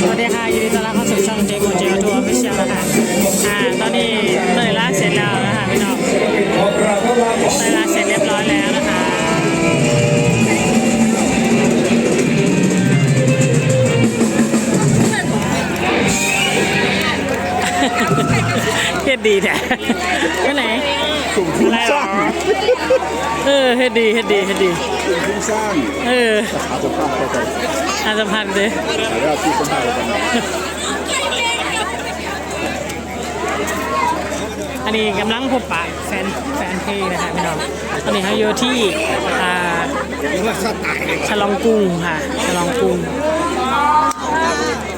สวัสดีค่ะยินดีต้อนรับเข้าสู่ช่องเจโกเจลทัวร์ฟิเชียลนะคะอ่าตอนนี้เตยล่าเสร็จแล้วนะคะพี่น้องเตยล่าเสร็จเรียบร้อยแล้วนะคะเฮ็ดดีแท้ไปไหนกลุ่มทุนสร้าง เออเฮ็ดดีเฮ็ดดีเฮ็ดดีกลุ่มทุนสร้างเอออาจจะพลาดไปแต่อาสัมพันธ์ดิแต่ว่าที่คนไทยกันอันนี้กำลังพบปะแฟนแฟนเพลงนะคะพี่น้องตอนนี้เขาอยู่ที่อ่ายังรักษาตายเลยฉลองกรุงค่ะฉลองกรุง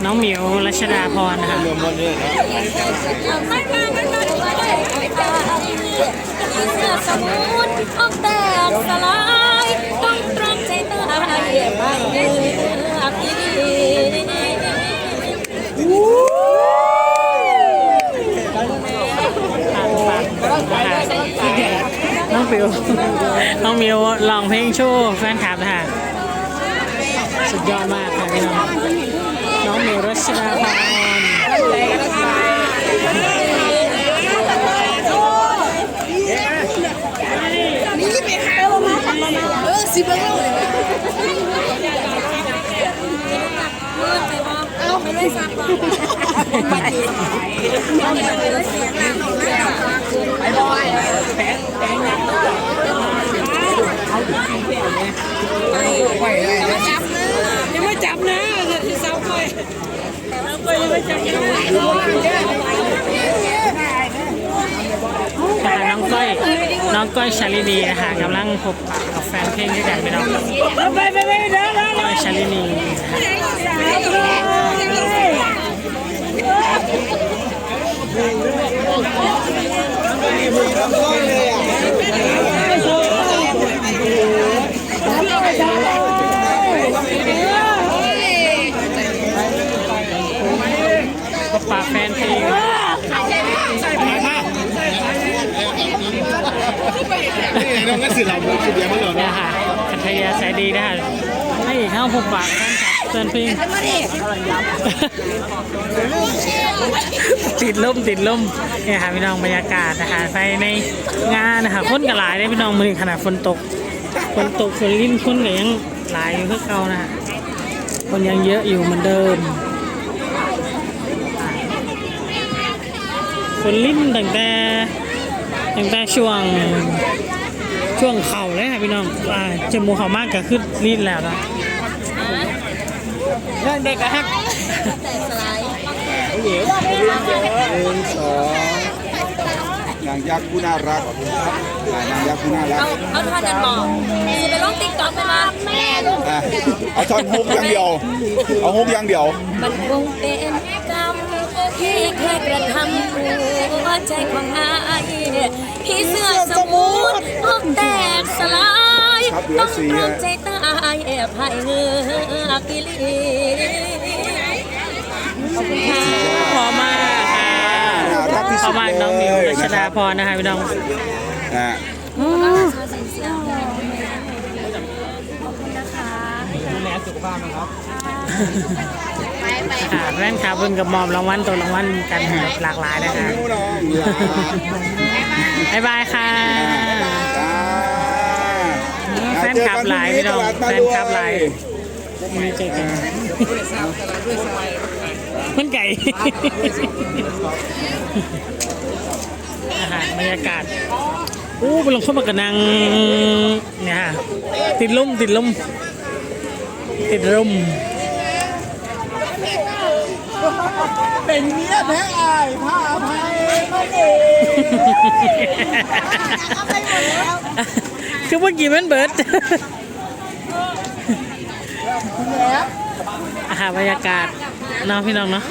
น้องเหมิวรัชดาพรนะคะ รวมวันนี้นะไม่ไม่ไม่ไม่ไม่ไม่เสื้อสมุนอกแตกสลาย ต้องตรังใจตายไม่เลือกน้องฟิว น้องมิวลองเพลงโชว์แฟนคลับนะคะสุดยอดมากค่ะพี่น้อง น้องมิวรัชดาพร เออ สิบแล้วเอาไม่ได้ซักไปบอยยังไม่จับนะยังไม่จับนะจะซับไปยังไม่จับนะนะคะน้องก้อยน้องก้อยชาลินีนะคะกำลังพบปะกับแฟ นเพลงด้วยกันพี่น้องก้อยชาลินีนะคะ พบปะแฟนเพลง นี่น้อ งก็สื่อเราสุดเดียวมาเลยเนี่นะยค่ะคันธยาสายดีนะคะให้เข้าพบปะแฟนคลับแฟนพลงติดลมติดลมเนี่ยค่ะพี่น้องบรรยากาศนะคะไปในงานนะคะคนก็หลายได้พี่น้องมือขนาดฝนตกฝนตกฝนลิ้นคนก็ยังหลายอยู่เพื่อเก่านะคะคนยังเยอะอยู่เหมือนเดิมฝนลิ้นตั้งแต่ตั้งแต่ช่วง ช่วงเข่าเลยค่ะพี่น้องอ่าจมูกเข่ามากก็ขึ้นรีดแล้วนะเรื่องเด็กอะฮะหนึ่งสองนางยักษ์ผู้น่ารักนางยักษ์ผู้น่ารัก เอาเอาท่านันบอกสิไปลงติ๊กต็อกไปมาแม่ลูกอะเอาท่อนฮุกอย่างเดียว เอาฮุกอย่างเดียว มันคงเป็น กรรมที่เคยกระทำหัวใจของอายพี่เสื้อสมุนอกแตกสลายครับเหลือต้องสี่ตรฮะงใจตายแอบภายเงือกิลีขอบคุณค่ะพอมากค่ะน่ารักที่พสุอดมากเลยน้องมิวรัชนะคดารับพรนะคะพี่น้องอะค่ะแว่นขาบุญกับมอมรางวัลตัวรางวัลกันแบบหลากหลายนะคะนิ้วน้องลาบ๊ายบายค่ะจ้าแฟนคลับหลายพี่น้องแฟนคลับหลายมีเจอกันมันไก่อาหารบรรยากาศอู้ไปลงเข้ามากับนางเนี่ยฮะติดลมติดลมติดลม เป็นเมียแท้อายผ้าภัยมาเดคือเมื่อกี้มันเบิร์ดอาหารบรรยากาศเนาะพี่น้องเนาะ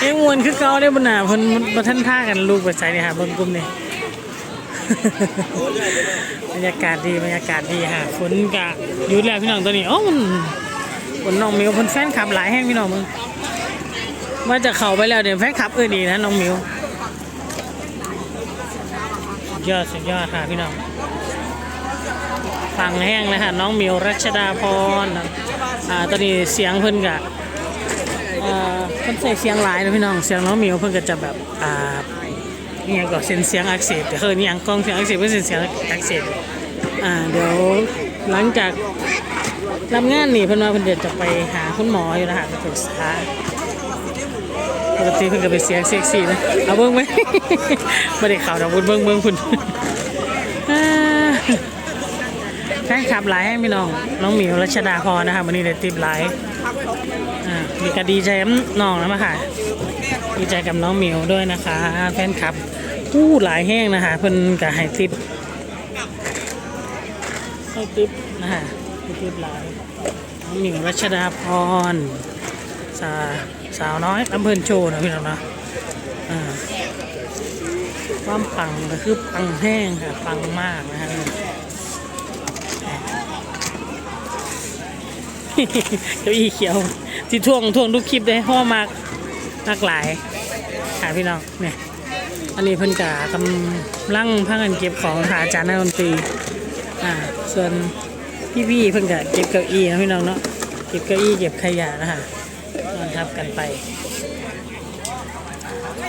เอ้มวนคือเกาได้บนหนาพิ่นบ่ทันท่ากันลูกไปใส่เนี่ยค่ะบนกลุ่มนี่บรรยากาศดีบรรยากาศดีค่ะฝนกะยุดแล้วพี่น้องตัวนี้โอ้มัน ฝนน้องมิวเพิ่นแฟนคลับหลายแห้งพี่น้องมึงว่าจะเข้าไปแล้วเดี๋ยวแฟนคลับอื่นอีกนะน้องมิวยอดสุดยอดค่ะพี่น้องฟังแห้งเลยค่ะน้องมิวรัชดาพรอ่าตอนนี้เสียงเพิ่นกะอ่าเพิ่นใส่เสียงหลายนะพี่น้องเสียงน้องมิวเพิ่นก็จะแบบอ่านี่ยังก็เส้นเสียงอักเสบแต่เฮ้ยนี่ยังกล้องเสียงอักเสบเพิ่นเส้นเสียงอักเสบอ่าเดี๋ยวหลังจาก รับงานนี่เพิ่นว่าเพิ่นเดี๋ยวจะไปหาคุณหมออยู่นะคะไปปรึกษาปกติเพิ่นก็เป็นเสียงเซ็กซี่นะเอาเบิ่งไหมบ่ได้ข่าวดอกบิ่งเบิ่งเบิ่งพุ่นอ่าแฟนคลับหลายให้พี่น้องน้องหมิวรัชดาพรนะคะวันนี้ได้ติดหลายอ่ามีก็ดีใจน้องแล้วมาค่ะดีใจกับน้องหมิวด้วยนะคะ แฟนคลับผู้หลายแห้งนะคะเพิ่นกับไฮติปไฮติปนะคะ ไฮติปหลายน้องหมิวรัชดาพรสาสาวน้อยอำเภอโชว์นะพี่น้องนะอ่าความปังก็คือปังแห้งค่ะปังมากนะคะเก้าอี้เขียวที่ท่วงท่วงทุกคลิปเลยเพราะว่ามากมากหลายค่ะพี่น้องเนี่ยอันนี้เพิ่นกากำลังพักกันเก็บของค่ะอาจารย์นักดนตรีอ่าส่วน พี่ๆเพิ่นกะเก็บเก้าอี้นะพี่น้องเนาะเก็บเก้าอี้เก็บขยะนะคะนอนทับกันไป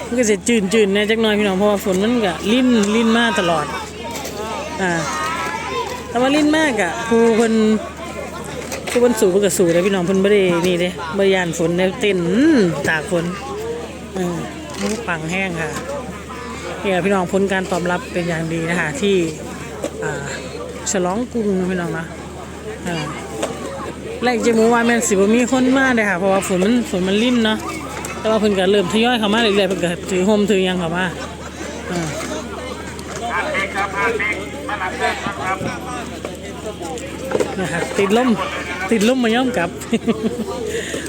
มันก็จะจืนจืนๆน่จักหน่อยพี่น้องเพราะว่าฝนมันก็ลิ้นลิ้นมากตลอดอ่าแต่ว่าลิ้นมากอะครูเพิ่นคือวันสูบกับสูเลยพี่น้องเพิ่นบ่ได้นี่เด้บ่ได้ยานฝนเด้เต้นตากฝนออมันปังแห้งค่ะเนี่ยพี่น้องผลการตอบรับเป็นอย่างดีนะคะที่ฉลองกรุงพี่น้องนะ แรกจะมูว่าแม่นสิบมีคนมาเด้ค่ะ เพราะว่าฝนมันฝนมันลิ่นเนาะ แต่ว่าเพิ่นก็เริ่มทยอยเข้ามาเรื่อยๆเพิ่นก็ถือโฮมถือยังเข้ามาอ่านะครับติดลมติดลมมาย่อมกลับ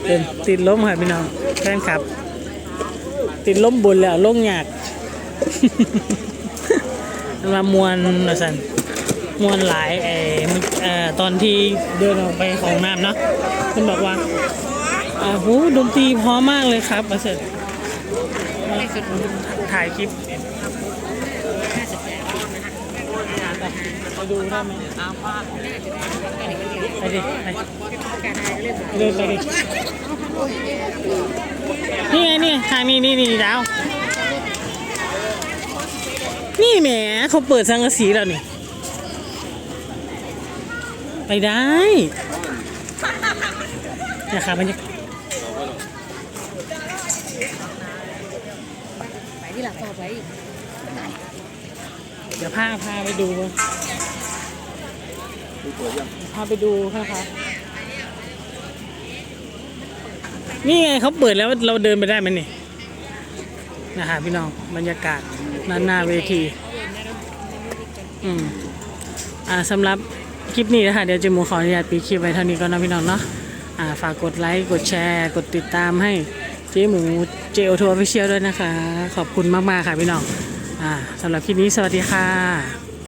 เป็นติดลมค่ะพี่น้องแฟนคลับ ติดลมบนแล้วลงยากมามวนนะสัน มวนหลายไอ้มันเออตอนที่เดินออกไปของน้ำเนาะคุณบอกว่าอ่าโหดนตรีพร้อมมากเลยครับมาเสร็จถ่ายคลิปไปดูได้ไหมไปดิไปดินไปดินี่ไงนี่ทางนี้นี่นี่ดาว นี่แหมเขาเปิดสังกะสีแล้วนี่ ไปได้นะคะบรรยากาศไปที่หลังต่อไปเดี๋ยวพาพาไปดูพาไปดูนะคะนี่ไงเขาเปิดแล้วเราเดินไปได้ไหมนี่นะคะพี่น้องบรรยากาศด้านหน้าเวที อืมอ่าสำหรับ คลิปนี้นะคะเดี๋ยวเจะหมูขออนุญาตปีคลิปไว้เท่านี้ก่อนนะพี่น้องเนาะอ่าฝากกดไลค์ กดแชร์ กดติดตามให้เจ๊หมูเจโอทัวร์ฟิเชียลด้วยนะคะ ขอบคุณมาก ๆ ค่ะพี่น้องอ่าสำหรับคลิปนี้สวัสดีค่ะ